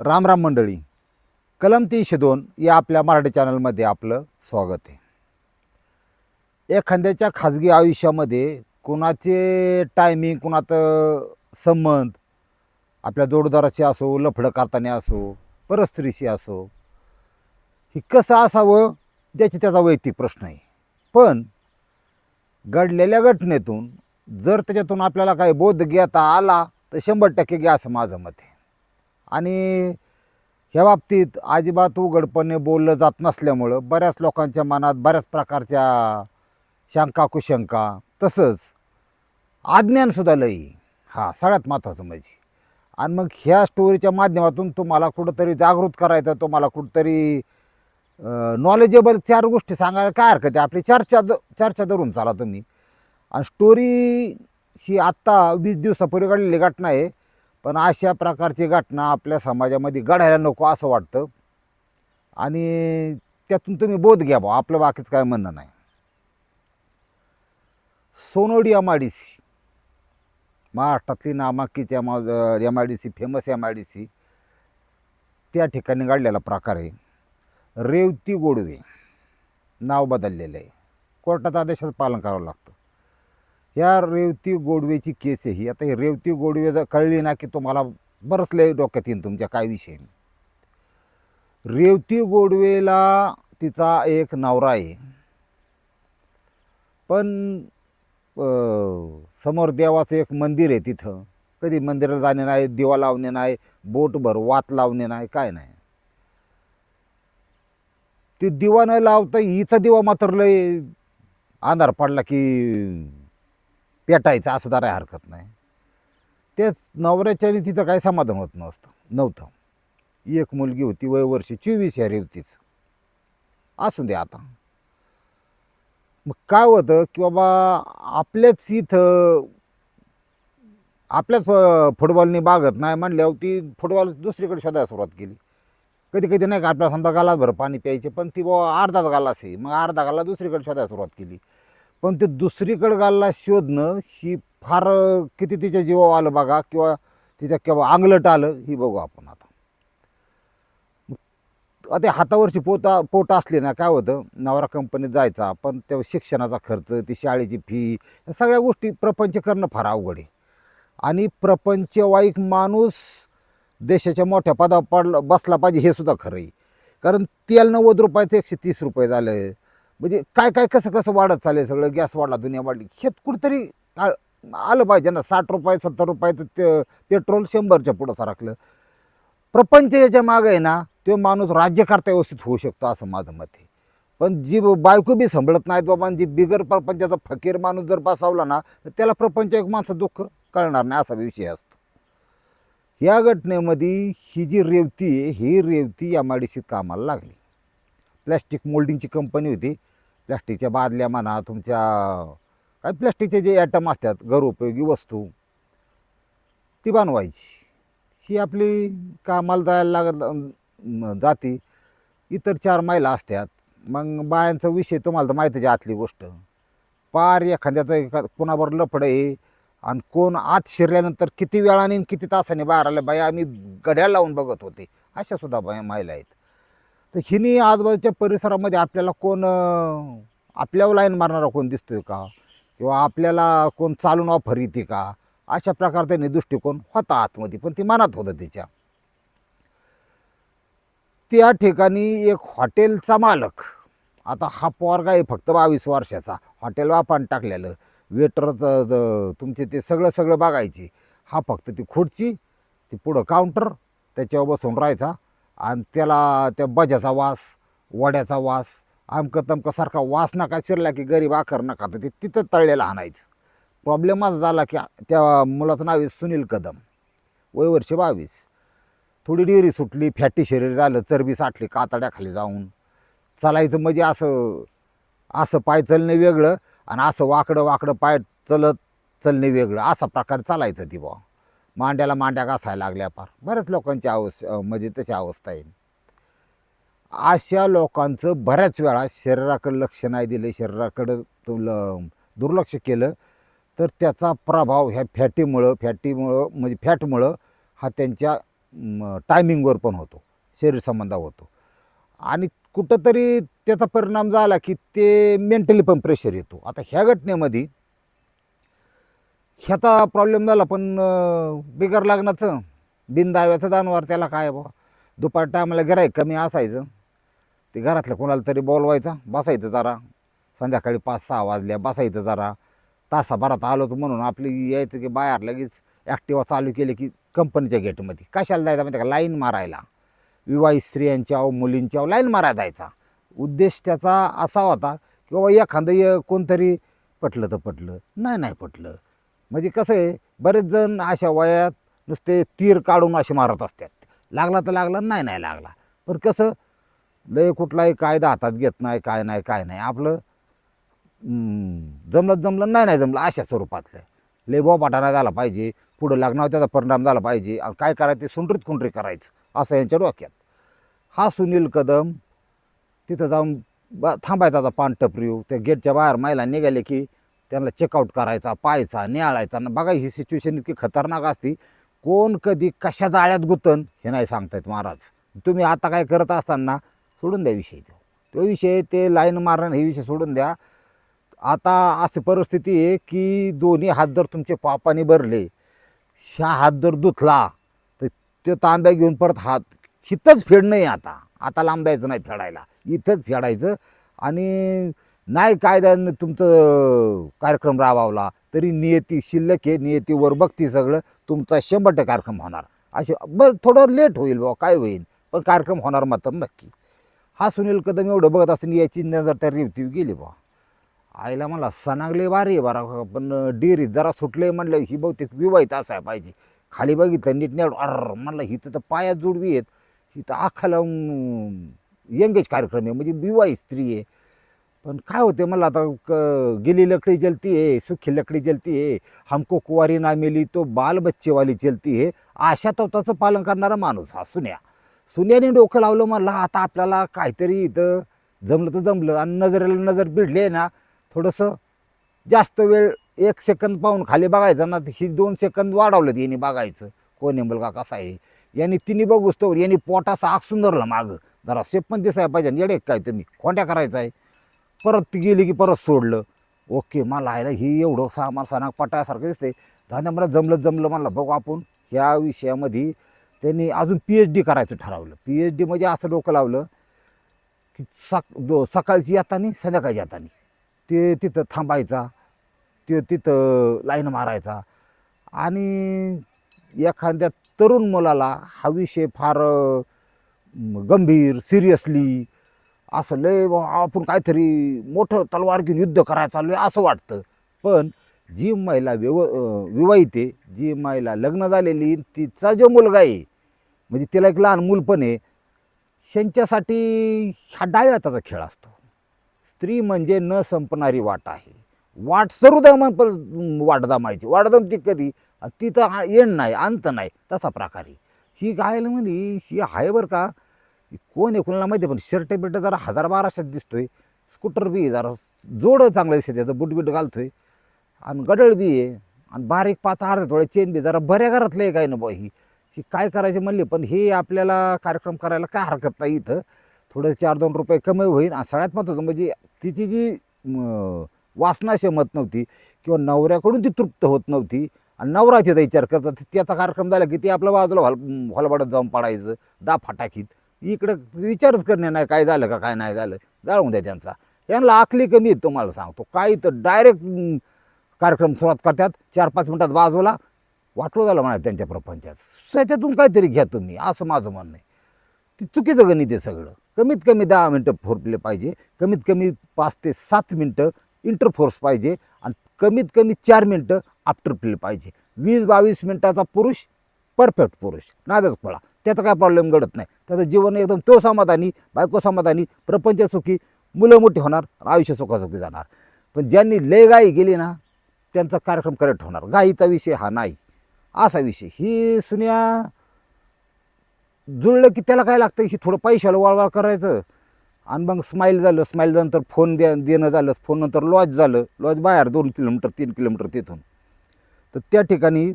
राम राम मंडळी. कलम तीनशे दोन या आपल्या मराठी चॅनलमध्ये आपलं स्वागत आहे. एखाद्याच्या खाजगी आयुष्यामध्ये कुणाचे टायमिंग कुणाचं संबंध आपल्या जोडदाराशी असो लफडं करताना असो परस्त्रीशी असो हे कसं असावं त्याची त्याचा वैयक्तिक प्रश्न आहे. पण घडलेल्या घटनेतून जर त्याच्यातून आपल्याला काही बोध घेता आला तर शंभर टक्के घ्या असं माझं मत आहे. आणि ह्या बाबतीत अजिबात उघडपणे बोललं जात नसल्यामुळं बऱ्याच लोकांच्या मनात बऱ्याच प्रकारच्या शंका कुशंका तसंच आज्ञानसुद्धा लई. हा सगळ्यात महत्त्वाचं म्हणजे. आणि मग ह्या स्टोरीच्या माध्यमातून तुम्हाला कुठंतरी जागृत करायचं तुम्हाला कुठंतरी नॉलेजेबल चार गोष्टी सांगायला काय हरकत आहे? आपली चर्चा द चर्चा धरून चाला तुम्ही. आणि स्टोरी ही आत्ता वीस दिवसापूर्वी घडलेली घटना आहे. पण अशा प्रकारची घटना आपल्या समाजामध्ये घडायला नको असं वाटतं. आणि त्यातून तुम्ही बोध घ्या बा आपलं बाकीच काय म्हणणं नाही. सोनोडी एम आय डी सी महाराष्ट्रातली नामांकित M M I D C famous M I D C त्या ठिकाणी घडलेला प्रकार आहे. रेवती गोडवे नाव बदललेलं आहे. कोर्टात आदेशाचं पालन करावं लागतं. ह्या रेवती गोडवेची केस आहे ही. आता ही रेवती गोडवे जर कळली ना की तुम्हाला बरंच लय डोक्यात येईन तुमच्या काय विषय रेवती गोडवेला तिचा एक नवरा आहे. पण समोर देवाचं एक मंदिर आहे तिथं. कधी मंदिराला जाणे नाही दिवा लावणे नाही बोटभर वात लावणे नाही काय नाही. ते दिवा न लावता हिचा दिवा मात्र लय अंधार पडला की पेटायचं असं जरा हरकत नाही. तेच नवऱ्याच्याने तिथं काही समाधान होत नसतं नव्हतं. एक मुलगी होती वय वर्ष चोवीस यारी होतीच असू दे आता. मग काय होतं की बाबा आपल्याच इथं आपल्याच फुटबॉलने फुटबॉलनी बागत नाही म्हणल्यावर ती फुटबॉल दुसरीकडे शोधायला सुरुवात केली. कधी कधी नाही का आपल्याला समजा गालात भर पाणी प्यायचे पण ती बाबा अर्धाच गालास आहे. मग अर्धा गाला दुसरीकडे शोधायला सुरुवात केली. पण ते दुसरीकडं गालला शोधणं ही फार किती तिच्या जीवावर आलं बघा किंवा तिच्या केव्हा आंगलट आलं ही बघू आपण आता. आता ते हातावरची पोता पोट असली ना काय होतं नवरा कंपनीत जायचा पण त्या शिक्षणाचा खर्च ती शाळेची फी या सगळ्या गोष्टी प्रपंच करणं फार अवघड आहे. आणि प्रपंचवाईक माणूस देशाच्या मोठ्या पदावर पडला बसला पाहिजे हे सुद्धा खरं आहे. कारण तेल नव्वद रुपयाचं एकशे तीस रुपये झालं. म्हणजे काय काय कसं कसं वाढत चालेल सगळं? गॅस वाढला दुनिया वाढली. शेत कुठंतरी आलं पाहिजे ना. साठ रुपये सत्तर रुपयाचं ते पेट्रोल शंभरच्या पुढं सरकलं. प्रपंच याच्या मागं आहे ना तो माणूस राज्यकर्ता व्यवस्थित होऊ शकतो असं माझं मत आहे. पण जी बायको बी संभळत नाहीत बाबा जी बिगर प्रपंचाचा फकीर माणूस जर बसावला ना तर त्याला प्रपंच एक माणसं दुःख कळणार नाही असा विषय असतो. या घटनेमध्ये ही जी रेवती आहे ही रेवती या माडीशीत कामाला लागली. प्लॅस्टिक मोल्डिंगची कंपनी होती. प्लॅस्टिकच्या बादल्या म्हणा तुमच्या काय प्लॅस्टिकचे जे ॲटम असतात घरोपयोगी वस्तू ती बनवायची. ही आपली कामाला जायला लागत जाती. इतर चार महिला असतात मग बायांचा विषय तुम्हाला तर माहितीच आहे आतली गोष्ट. पार एखाद्याचं एका कोणाबरोबर लफडं आहे आणि कोण आत शिरल्यानंतर किती वेळाने किती तासाने बाहेर आल्या बाया आम्ही गड्या लावून बघत होते. अशा सुद्धा बाया महिला आहेत. तर हिनी आजूबाजूच्या परिसरामध्ये आपल्याला कोण आपल्यावर लाईन मारणारा कोण दिसतोय का? किंवा आपल्याला कोण चालून ऑफर येते का? अशा प्रकार त्यांनी दृष्टिकोन होता आतमध्ये पण ती मनात होतं तिच्या त्या ठिकाणी एक हॉटेलचा मालक आता हा पोरगा आहे फक्त बावीस वर्षाचा हॉटेल वापन टाकलेलं वेटरचं तुमचे ते सगळं सगळं बघायची. हा फक्त ती खुर्ची ती पुढं काउंटर त्याच्यावर बसून राहायचा. आणि त्याला त्या बजाचा वास वड्याचा वास आमकं तमकं सारखा वास नका शिरला की गरीब आखर नका. तर ते तिथं तळलेलं आणायचं. प्रॉब्लेम असा झाला की त्या मुलाचं नाव आहे सुनील कदम. वय वर्ष बावीस. थोडी डेअरी सुटली फॅटी शरीर झालं चरबी साठली कातड्याखाली जाऊन. चालायचं म्हणजे असं असं पाय चलणे वेगळं आणि असं वाकडं वाकडं पाय चलत चलणे वेगळं. असा प्रकार चालायचं ती बा मांड्याला मांड्या घासायला लागल्या पार बऱ्याच लोकांची अवस् म्हणजे तशी अवस्था आहे. अशा लोकांचं बऱ्याच वेळा शरीराकडं लक्ष नाही दिलं शरीराकडं ल दुर्लक्ष केलं तर त्याचा प्रभाव ह्या फॅटीमुळं फॅटीमुळं म्हणजे फॅटमुळं हा त्यांच्या टायमिंगवर पण होतो शरीर संबंधावर होतो. आणि कुठंतरी त्याचा परिणाम झाला की ते मेंटली पण प्रेशर येतो. आता ह्या घटनेमध्ये ह्याचा प्रॉब्लेम झाला पण बिगर लागण्याचं बिनदाव्याचं जानवर त्याला काय बा दुपार टायमाला गिरायक कमी असायचं. ते घरातलं कोणाला तरी बोलवायचा बसायचं जरा. संध्याकाळी पाच सहा वाजल्या बसायचं जरा. तासाभरात आलो म्हणून आपली यायचं की बाहेर लगेच ॲक्टिवा चालू केली की कंपनीच्या गेटमध्ये कशाला जायचं माहिती का? लाईन मारायला. विवाहित स्त्रियांच्या मुलींच्या लाईन मारायला जायचा. उद्देश त्याचा असा होता की बाबा एखादं य- कोणतरी पटलं तर पटलं नाही नाही पटलं. म्हणजे कसं आहे बरेच जण अशा वयात नुसते तीर काढून असे मारत असतात. लागला तर लागला नाही नाही लागला. पण कसं लय कुठलाही कायदा हातात घेत नाही काय नाही काय नाही. आपलं जमलं जमलं नाही नाही जमलं अशा स्वरूपातलं लय बोपाटाना नाही झाला पाहिजे पुढं लागणार त्याचा परिणाम झाला पाहिजे. आणि काय करायचं ते सुंडरीत कुंडरी करायचं असं यांच्या डोक्यात. हा सुनील कदम तिथं जाऊन बा थांबायचा आता पान टपरीव त्या गेटच्या बाहेर महिला निघाले की त्यांना चेकआउट करायचा पाहायचा न्याळायचा. आणि बघा ही सिच्युएशन इतकी खतरनाक असती. कोण कधी कशा जाळ्यात गुतन हे नाही सांगतायत महाराज. तुम्ही आता काय करत असताना सोडून द्या विषय तो. तो विषय ते लाईन मारणं हे विषय सोडून द्या. आता अशी परिस्थिती आहे की दोन्ही हात जर तुमचे पापाने भरले शा हात जर धुतला तर तो तांब्या घेऊन परत हात हिथंच फेडणं आहे आता. आता लांबायचं नाही फेडायला. इथंच फेडायचं आणि नाही कायद्यानं तुमचं कार्यक्रम राबवला तरी नियती शिल्लक आहे नियतीवर बघती सगळं तुमचा शंभर टक्के कार्यक्रम होणार. असे बरं थोडं लेट होईल बाबा काय होईल? पण कार्यक्रम होणार मात्र नक्की. हा सुनील कदम एवढं बघत असताना याची नजर त्या रिवती गेली बुवा. आईला मला सणागले वारी आहे बरा पण डेरी जरा सुटले म्हणलं ही बहुतेक विवाहित असाय पाहिजे. खाली बघितलं नीट नेट अर म्हणलं हिथं तर पायात जोडवी आहेत. ही तर आखाला यंगेज कार्यक्रम आहे म्हणजे विवाहित स्त्री आहे. पण काय होते मला आता क गेली लकड़ी जलती है सुखी लकड़ी जलती है हमको कुवारी ना मिली तो बाल बच्चेवाली चलती है अशा तत्वाचं पालन करणारा माणूस हा सुन्या. सुन्याने डोकं लावलं मला आता आपल्याला काहीतरी इथं जमलं तर जमलं. आणि नजरेला नजर भिडली आहे ना थोडंसं जास्त वेळ एक सेकंद पाहून खाली बघायचं ना ही दोन सेकंद वाढवलं यांनी बघायचं. कोण मुलगा कसा आहे? यांनी तिन्ही बघूस तो यांनी पोटाचा आग सुंदरला मागं. जरा सेफ पण दिसायला पाहिजे येडे काय तुम्ही? खोंड्या करायचं आहे. परत ती गेली की परत सोडलं. ओके मला आयला ही एवढं सामान सणाक पटायासारखं दिसते दादा मला जमलं जमलं म्हणलं बघू आपण ह्या विषयामध्ये त्यांनी अजून पी एच डी करायचं ठरवलं. पी एच डी म्हणजे असं डोकं लावलं की सक दो सकाळची येतानी संध्याकाळची येतानी. ते तिथं थांबायचा ते तिथं लाईन मारायचा. आणि एखाद्या तरुण मुलाला हा विषय फार गंभीर सिरियसली असं लय बुवा आपण काहीतरी मोठं तलवार घेऊन युद्ध करायला चालू आहे असं वाटतं. पण जी महिला व्यव विवाहित आहे जी महिला लग्न झालेली तिचा जो मुलगा आहे म्हणजे तिला एक लहान मूल पण आहे त्यांच्यासाठी हा डाव्या हाताचा खेळ असतो. स्त्री म्हणजे न संपणारी वाट आहे. वाट सर्वदा पण वाट दमायची वाट दमती कधी तिथं हा एंड नाही अंत नाही तसा प्रकार आहे. ही गायला म्हणजे ही आहे बरं का कोण आहे कोणाला माहिती आहे, पण शर्ट बिर्ट जरा हजार बाराशेत दिसतोय. स्कूटर बी आहे जरा जोडं चांगलं दिसते त्याचं बूट बिट घालतोय. आणि गडळ बी आहे. आणि बारीक पाता अर्धे थोडे चेन बी जरा बऱ्या घरातलं आहे काय ना बुवा ही. ही काय करायचे म्हणले पण हे आपल्याला कार्यक्रम करायला काय हरकत नाही इथं. थोडं चार दोन रुपये कमी होईल आणि सगळ्यात महत्त्वाचं म्हणजे तिची जी वासना शमत नव्हती किंवा नवऱ्याकडून ती तृप्त होत नव्हती. आणि नवरा तिचा विचार करतात त्याचा कार्यक्रम झाला की ते आपल्या बाजूला हॉल हॉलबाडत जाऊन पडायचं दा फटाकीत इकडं विचारच करणे नाही काय झालं का काय नाही झालं. जाळून द्या त्यांचा. यांना आखली कमी आहेत तुम्हाला सांगतो. काय तर डायरेक्ट कार्यक्रम सुरुवात करतात. चार पाच मिनटात बाजूला. वाटलो झालं म्हणा त्यांच्या प्रपंचात त्याच्यातून काहीतरी घ्या तुम्ही असं माझं म्हणणं आहे. ती चुकीचं गणित आहे सगळं. कमीत कमी दहा मिनटं फोरप्ले पाहिजे. कमीत कमी पाच ते सात मिनटं इंटरफोर्स पाहिजे. आणि कमीत कमी चार मिनटं आफ्टर प्ले पाहिजे. वीस बावीस मिनटाचा पुरुष परफेक्ट पुरुष. नादच पळा. त्याचा काय प्रॉब्लेम घडत नाही. त्याचं जीवन एकदम तो समाधानी बायको समाधानी प्रपंच सुखी मुलं मोठी होणार आयुष्य सुखासुखी जाणार. पण ज्यांनी लय गाई गेली ना त्यांचा कार्यक्रम करेक्ट होणार. गाईचा विषय हा नाही. असा विषय. ही सुन्या जुळलं की त्याला काय लागतं? ही थोडं पैशाला वळवळ करायचं. आणि मग स्माईल झालं स्माईल नंतर फोन द्या देणं झालं फोन नंतर लॉज झालं. लॉज बाहेर दोन किलोमीटर तीन किलोमीटर तिथून. तर त्या ठिकाणी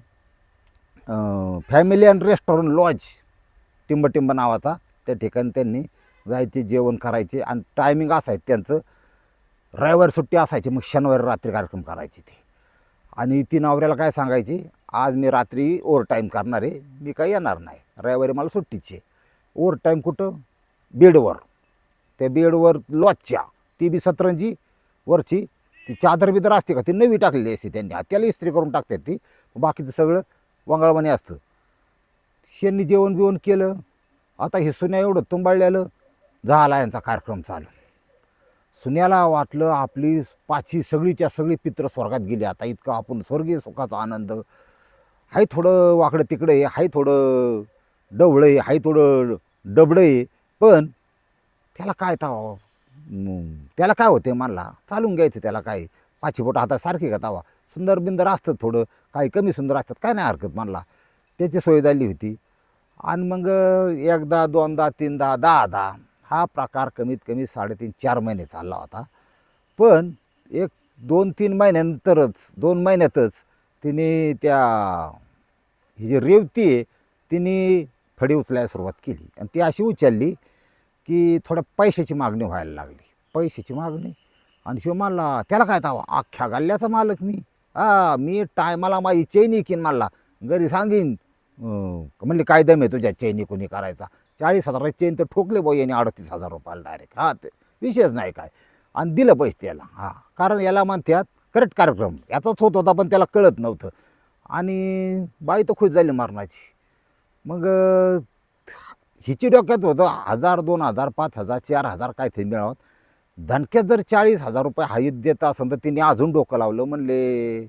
फॅमिली अँड रेस्टॉरंट लॉज टिंबटिंब नावाचा. त्या ठिकाणी त्यांनी जायचे जेवण करायचे आणि टायमिंग असायचं त्यांचं. रविवारी सुट्टी असायची मग शनिवारी रात्री कार्यक्रम करायचे ते. आणि ती नवऱ्याला काय सांगायची? आज मी रात्री ओवर टाईम करणार आहे मी काही येणार नाही. रविवारी मला सुट्टीची आहे. ओव्हर टाईम कुठं? बेडवर. त्या बेडवर लॉजच्या ती बी सतरंजी वरची. ती चादर बिदर असते का? ती नवी टाकलेली असते त्यांनी. त्याला इस्त्री करून टाकतात ती. बाकीचं सगळं वंगाळवाणी असतं. शेंनी जेवण बिवण केलं. आता हे सुन्या एवढं तुंबाळलेलं झाला यांचा कार्यक्रम चालू. सुन्याला वाटलं आपली पाची सगळीच्या सगळी पित्र स्वर्गात गेली. आता इतकं आपण स्वर्गीय सुखाचा आनंद. हाय थोडं वाकडं तिकडं आहे हाय थोडं डवळं आहे हाय थोडं डबडं आहे. पण त्याला काय तावा त्याला काय होते मानला? चालून घ्यायचं त्याला काय? पाची बोट हातात सारखी का तावा? सुंदर बिंदर असतं थोडं. काही कमी सुंदर असतात काय नाही हरकत म्हणला त्याची सोय झाली होती. आणि मग एकदा दोनदा तीनदा दहादा हा प्रकार कमीत कमी साडेतीन चार महिने चालला होता. पण एक दोन तीन महिन्यानंतरच दोन महिन्यातच तिने त्या ही जी रेवती आहे तिने फडी उचलायला सुरुवात केली. आणि ती अशी उचलली की थोड्या पैशाची मागणी व्हायला लागली. पैशाची मागणी. आणि शिव मानला त्याला काय तावा? अख्ख्या गल्ल्याचा मालक मी. हा मी टायमाला माझी चैनी किन म्हणला घरी सांगीन म्हणले काय दम आहे तुझ्या चैनी कोणी करायचा? चाळीस हजाराची चेन तर ठोकले बाई याने अडतीस हजार रुपयाला डायरेक्ट हा ते विशेष नाही काय. आणि दिलं पैसे त्याला. हा कारण याला म्हणतात करेक्ट कार्यक्रम. याचाच होत होता पण त्याला कळत नव्हतं. आणि बाई तर खुश झाली मारण्याची मग हिची डोक्यात होतं हजार दोन हजार पाच हजार चार हजार काय ते मिळावत धनक्यात जर चाळीस हजार रुपये हाईत देत असेल तर तिने अजून डोकं लावलं म्हणले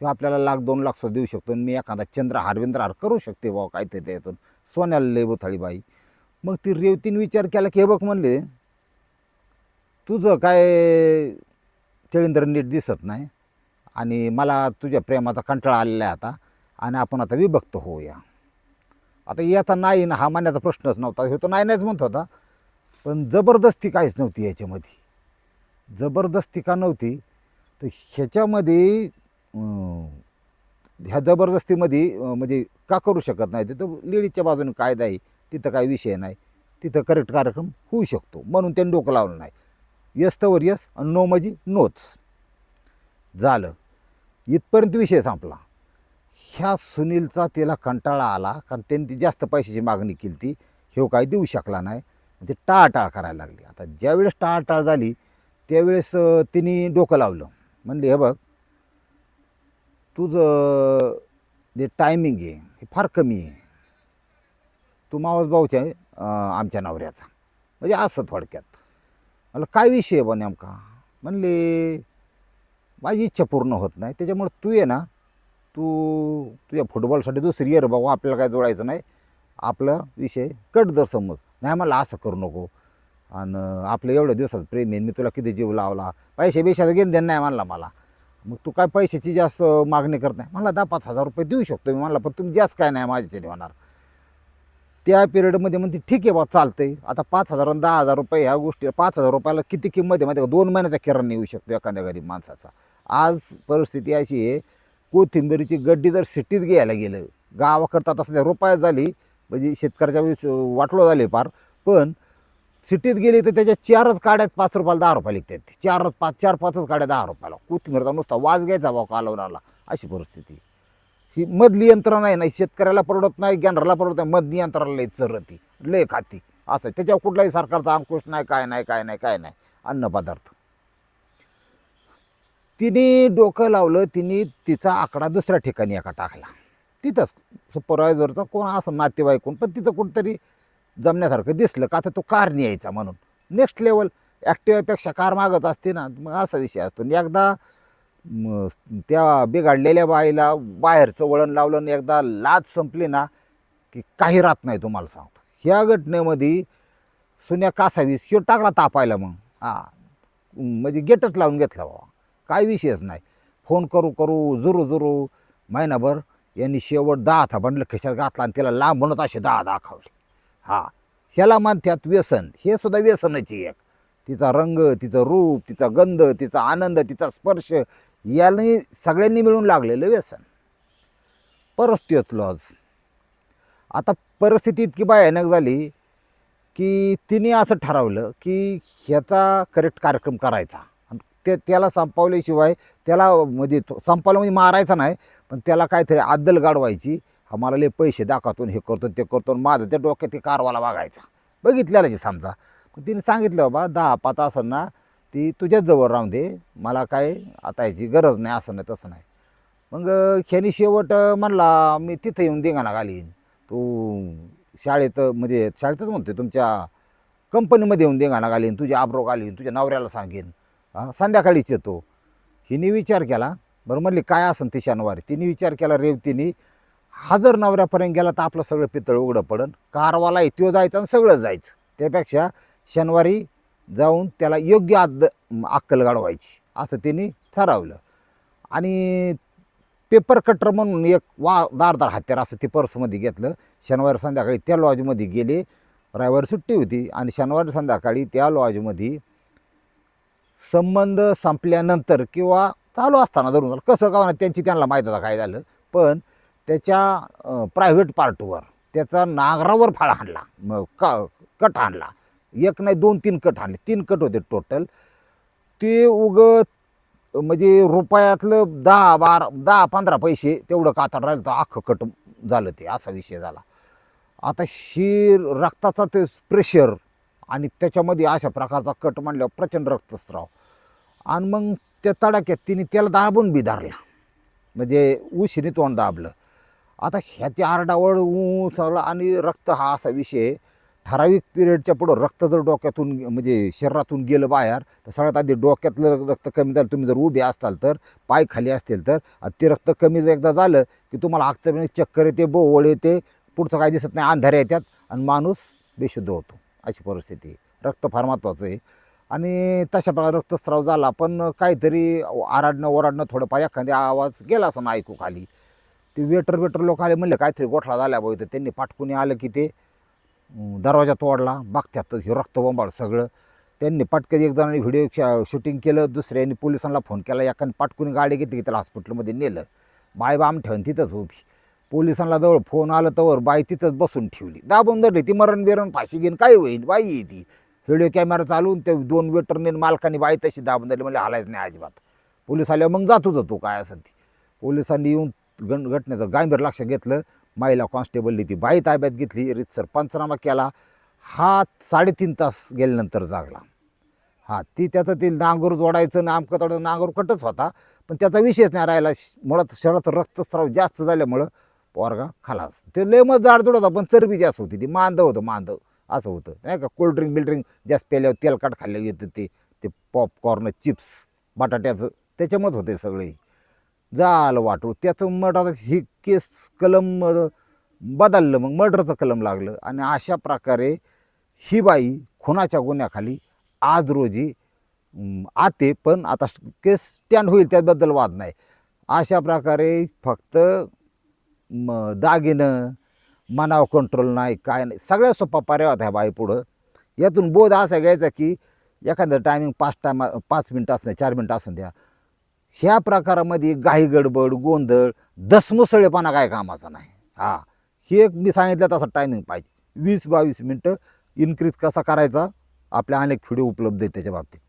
किंवा आपल्याला लाख दोन लाख सुद्धा देऊ शकतो आणि मी एखादा चंद्र हारविंद्र हार करू शकते भाऊ काय ते त्यातून. सोन्याला लय बोथाळी बाई. मग ती रेवतीने विचार केला की हे बघ म्हणले तुझं काय चळिंद्र नीट दिसत नाही आणि मला तुझ्या प्रेमाचा कंटाळा आलेला आहे आता आणि आपण आता विभक्त होऊया. आता याचा नाही ना हा मान्याचा प्रश्नच नव्हता हे तो नाही नाहीच म्हणत होता पण जबरदस्ती काहीच नव्हती याच्यामध्ये. जबरदस्ती का नव्हती तर ह्याच्यामध्ये ह्या जबरदस्तीमध्ये म्हणजे का करू शकत नाही? तिथं लेडीजच्या बाजूने कायदा आहे तिथं काही विषय नाही तिथं करेक्ट कार्यक्रम होऊ शकतो. म्हणून त्यांनी डोकं लावलं नाही. यस तवर यस आणि नो म्हणजे नोच झालं. इथपर्यंत विषय संपला. ह्या सुनीलचा तिला कंटाळा आला कारण त्यांनी ती जास्त पैशाची मागणी केली ती हे हो काय देऊ शकला नाही. ते टाळटाळ करायला लागली. आता ज्यावेळेस टाळाटाळ झाली त्यावेळेस तिने डोकं लावलं. म्हणले हे बघ तुझं जे टायमिंग आहे हे फार कमी आहे. तू मावस भाऊच्या आमच्या नवऱ्याचा. म्हणजे असं थोडक्यात. मला काय विषय आहे बा नेमका? म्हणले माझी इच्छा पूर्ण होत नाही. त्याच्यामुळे तू ये ना. तू तुझ्या फुटबॉलसाठी दुसरी ये रे बाबा. आपल्याला काय जोडायचं नाही. आपला विषय कट दर समज. नाही मला असं करू नको. आणि आपलं एवढ्या दिवसात प्रेम आहे मी तुला किती जीव लावला? पैसे बिशाचं घेऊन देणं नाही म्हणला मला. मग तू काय पैशाची जास्त मागणी करत नाही? मला दहा पाच हजार रुपये देऊ शकतो मी म्हणला पण तुम्ही जास्त काय नाही माझ्याच्याने होणार. त्या पिरियडमध्ये म्हणते ठीक आहे बा चालतंय. आता पाच हजार आणि दहा हजार रुपये ह्या गोष्टी पाच हजार रुपयाला किती किंमत आहे माहिती का? दोन महिन्याचा किराणा येऊ शकतो एखाद्या गरीब माणसाचा. आज परिस्थिती अशी आहे कोथिंबीरीची गड्डी जर सिटीत घ्यायला गेलं गावाकरता आता सध्या रुपयात झाली म्हणजे शेतकऱ्याच्या वेळेस वाटलो झाले फार पण सिटीत गेली तर त्याच्या चारच काड्यात पाच रुपयाला दहा रुपये लिखतात चारच पाच चार पाचच काड्या दहा रुपयाला. कोथिंबीरचा नुसता वाज घ्यायचा भाव कालवणाला अशी परिस्थिती. ही मधली यंत्रणा आहे नाही शेतकऱ्याला परवडत नाही गॅनरला परवडत नाही मधली यंत्रणा लय चरती लय खाती. असं त्याच्यावर कुठलाही सरकारचा अंकुश नाही काय नाही काय नाही काय नाही. अन्नपदार्थ तिने डोकं लावलं तिने तिचा आकडा दुसऱ्या ठिकाणी एका टाकला. तिथंच सुपरवायझरचा कोण असं नातेवाईक कोण पण तिथं कुठंतरी जमण्यासारखं दिसलं का तर तो कार न्यायचा म्हणून. नेक्स्ट लेवल ॲक्टिवापेक्षा कार मागत असते ना. मग असा विषय असतो. एकदा त्या बिघडलेल्या बाईला बाहेरचं वळण लावलं आणि एकदा लाज संपली ना की काही राहत नाही तुम्हाला सांगतो. ह्या घटनेमध्ये सुन्या कासावीस किंवा टाकला तापायला मग. हां. म्हणजे गेटच लावून घेतला बाबा. काय विषयच नाही. फोन करू करू जुरू जुरू महिनाभर यांनी शेवट दहा हाता बनलं खिशात घातला आणि त्याला लांब म्हणत असे दहा दाखवले. हा. ह्याला म्हणतात व्यसन. हे सुद्धा व्यसनाची एक. तिचा रंग तिचं रूप तिचा गंध तिचा आनंद तिचा स्पर्श याने सगळ्यांनी मिळून लागलेलं व्यसन. परत लॉज आता परिस्थिती इतकी भयानक झाली की तिने असं ठरवलं की ह्याचा करेक्ट कार्यक्रम करायचा. आणि ते त्याला संपवल्याशिवाय त्याला म्हणजे तो- संपवलं म्हणजे मारायचा नाही पण त्याला काहीतरी आदल गाडवायची हा मला लय पैसे दाखवतो आणि हे करतो ते करतो आणि माझं त्या डोक्यात ते कारवाला वागायचा. बघितलेलं जे समजा. पण तिने सांगितलं बाबा दहा पाच असं ती तुझ्याच जवळ राहून दे. मला काय आता याची गरज नाही असं नाही तसं नाही. मग ह्यानी शेवट म्हणला मी तिथं येऊन देगाना घालीन. तू शाळेत म्हणजे शाळेतच म्हणते तुमच्या कंपनीमध्ये येऊन देगाना घालीन तुझ्या आब्रो घालीन तुझ्या नवऱ्याला सांगेन. संध्याकाळीच येतो. हिने विचार केला. बरं म्हणली काय असन ती शनिवारी? तिने विचार केला रेवतीने हा जर नवऱ्यापर्यंत गेला तर आपलं सगळं पितळ उघडं पडन. कारवाला तो जायचं आणि सगळं जायचं. त्यापेक्षा शनिवारी जाऊन त्याला योग्य आद अक्कल गाडवायची असं तिने ठरवलं. आणि पेपर कटर म्हणून एक वा दारदार हत्यार असं ते पर्समध्ये घेतलं. शनिवारी संध्याकाळी त्या लॉजमध्ये गेले. रविवारी सुट्टी होती आणि शनिवारी संध्याकाळी त्या लॉजमध्ये संबंध संपल्यानंतर किंवा चालू असताना धरून झालं. कसं का त्यांची त्यांना माहीत होता काय झालं. पण त्याच्या प्रायव्हेट पार्टवर त्याचा नांगरावर फाळा हाणला. मग का कट हाणला. एक नाही दोन तीन कट हाणले. तीन कट होते टोटल ते उग म्हणजे रुपयातलं दहा बारा दहा पंधरा पैसे तेवढं कातार राहिलं तर अख्खं कट झालं ते असा विषय झाला. आता शीर रक्ताचा ते प्रेशर आणि त्याच्यामध्ये अशा प्रकारचा कट म्हणल्यावर प्रचंड रक्तस्राव. आणि मग त्या तडाक्यात तिने त्याला दाबून बी धरला. म्हणजे उशिने तोंड दाबलं. आता ह्याची आरडावर ऊ चालला आणि रक्त हा असा विषय ठराविक पिरियडच्या पुढं रक्त जर डोक्यातून म्हणजे शरीरातून गेलं बाहेर तर सगळ्यात आधी डोक्यातलं रक्त कमी झालं तुम्ही जर उभे असताल तर पाय खाली असतील तर ते रक्त कमी जर एकदा झालं की तुम्हाला आगतपणे चक्कर येते बोवळ येते पुढचं काय दिसत नाही अंधारे येतात आणि माणूस बेशुद्ध होतो. अशी परिस्थिती रक्त फार महत्त्वाचं आहे. आणि तशा प्रकारे रक्तस्राव झाला पण काहीतरी आराडणं ओराडणं थोडंफार एखाद्या आवाज गेला असं ना ऐकू खाली. ते वेटर वेटर लोक आले म्हणले काहीतरी गोठळा झाला भाऊ तर त्यांनी पाटकुनी आलं की ते दरवाजा तोडला बघत्यात हे रक्तबंबाळ सगळं. त्यांनी पटकन एक जणांनी व्हिडिओ शूटिंग केलं दुसऱ्यांनी पोलिसांना फोन केला एकाने पाटकुनी गाडी घेतली की त्याला हॉस्पिटलमध्ये नेलं. बाय बाम ठेवून तिथंच उभी. पोलिसांना जवळ फोन आलं तर बाई तिथंच बसून ठेवली. दाबून धरली ती मरण बिरण फाशी घेईन काय होईल बाई आहे ती. व्हिडिओ कॅमेरा चालवून ते दोन वेटरने मालकाने बाई तशी दाबून धरली म्हणजे हालायचं नाही अजिबात. पोलीस आल्यावर मग जातोच होतो काय असं ती. पोलिसांनी येऊन गण घटनेचं गांभीर लक्ष घेतलं. महिला कॉन्स्टेबलनी ती बाई ताब्यात घेतली. रितसर पंचनामा केला. हा साडेतीन तास गेल्यानंतर जागला. हा ती त्याचं ते नांगूर जोडायचं नामकं तोडायचं नांगूर कटच होता. पण त्याचा विषयच नाही राहिला. श- मुळात शरीरात रक्तस्राव जास्त झाल्यामुळं पोरगा खालास. ते लय मग जाड होता पण चरबी जास्त होती. ती मांद होतं मांद. असं होतं. नाही का? कोल्ड्रिंक बिल्ड्रिंक जास्त प्याल्यावर तेलकट खाल्ल्यावर येतं ते ते पॉपकॉर्न चिप्स बटाट्याचं. त्याच्यामुळेच होते सगळे. जाल वाटू त्याचं मर्डर आता ही केस कलम बदललं मग मर्डरचं कलम लागलं. आणि अशा प्रकारे ही बाई खुनाच्या गुन्ह्याखाली आज रोजी आते. पण आता केस स्टँड होईल त्याबद्दल वाद नाही. अशा प्रकारे फक्त म दागिनं मनावर कंट्रोल नाही काय नाही. सगळ्या सोपा पर्याय होता ह्या बाई पुढं. यातून बोध असा घ्यायचा की एखादं टायमिंग पाच टायमा पाच मिनटं असं चार मिनटं असून द्या. ह्या प्रकारामध्ये घाई गडबड गोंधळ दसमुसळेपणा काय कामाचा नाही. हा हे एक मी सांगितलं तसा टायमिंग पाहिजे. वीस बावीस मिनटं इन्क्रीज कसा करायचा? आपल्या अनेक व्हिडिओ उपलब्ध आहेत त्याच्या बाबतीत.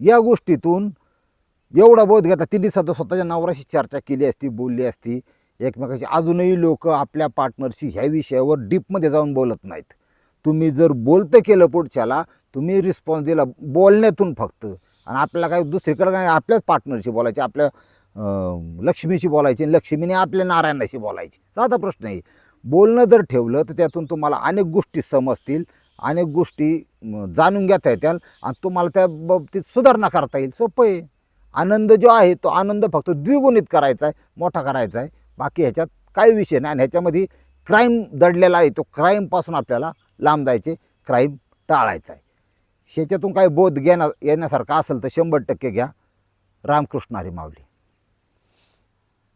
या गोष्टीतून एवढा बोध घेता तिने सध्या स्वतःच्या नवराशी चर्चा केली असती बोलली असती. एकमेकाशी अजूनही लोक आपल्या पार्टनरशी ह्या विषयावर डीपमध्ये जाऊन बोलत नाहीत. तुम्ही जर बोलतं केलं पुढच्याला तुम्ही रिस्पॉन्स दिला बोलण्यातून फक्त. आणि आपल्याला काय दुसरीकडे काय आपल्याच पार्टनरशी बोलायचे आपल्या लक्ष्मीशी बोलायची लक्ष्मीने आपल्या नारायणाशी बोलायची. साधा प्रश्न आहे. बोलणं जर ठेवलं तर त्यातून तुम्हाला अनेक गोष्टी समजतील अनेक गोष्टी जाणून घेता येतील आणि तुम्हाला त्या बाबतीत सुधारणा करता येईल. सोपं आहे. आनंद जो आहे तो आनंद फक्त द्विगुणित करायचा आहे मोठा करायचा आहे. बाकी ह्याच्यात काही विषय नाही आणि ह्याच्यामध्ये क्राईम दडलेला आहे तो क्राईमपासून आपल्याला लांब जायचे क्राईम टाळायचा आहे. ह्याच्यातून काही बोध घेण्या येण्यासारखा असेल तर शंभर टक्के घ्या. रामकृष्ण हरी माऊली.